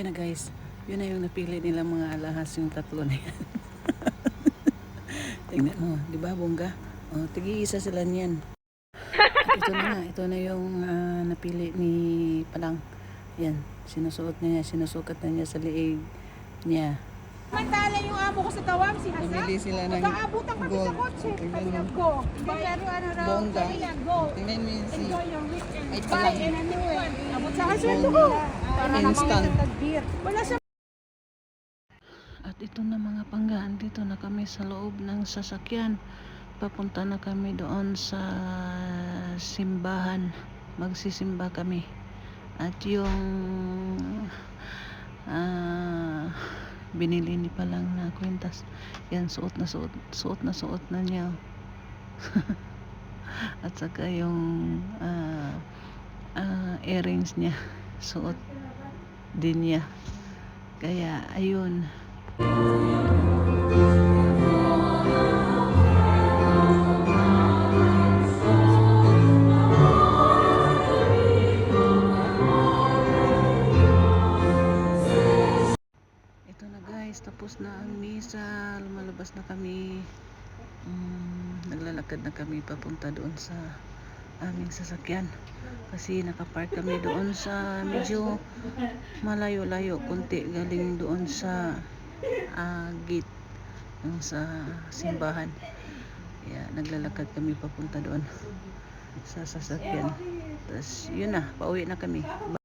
Yan na guys, yun na yung napili nila mga alahas yung tatlo na yan. Tingnan mo, di ba bongga? O, tigi-isa sila niyan. ito na nga, ito na yung uh, napili ni Palang. Yan, sinusuot niya, sinusukat na niya sa liig niya. Mantala yung amo ko sa tawag, si Hasan. Bumili sila ng Magkaabutan kami sa gold. kotse. Tingnan Sabi niya, mo. go. Pero ano raw, Bongga. sabi niya, go. Tingnan mo yun si Enjoy your weekend. Ay, Buy and ano eh. Abot sa kasweldo ko. Para naman Instant. nagtag-beer. Wala siya. At ito na mga panggaan, dito na kami sa loob ng sasakyan. Papunta na kami doon sa simbahan. Magsisimba kami. At yung ah, binili ni palang na kwintas. Yan, suot na suot, suot na suot na niya. At saka yung ah, ah, earrings niya, suot din niya. Kaya, ayun. Tapos na ang misa. Lumalabas na kami. Mm, naglalakad na kami papunta doon sa aming sasakyan. Kasi nakapark kami doon sa medyo malayo-layo kunti galing doon sa ah, gate ng sa simbahan. Kaya naglalakad kami papunta doon sa sasakyan. Tapos yun na, pauwi na kami.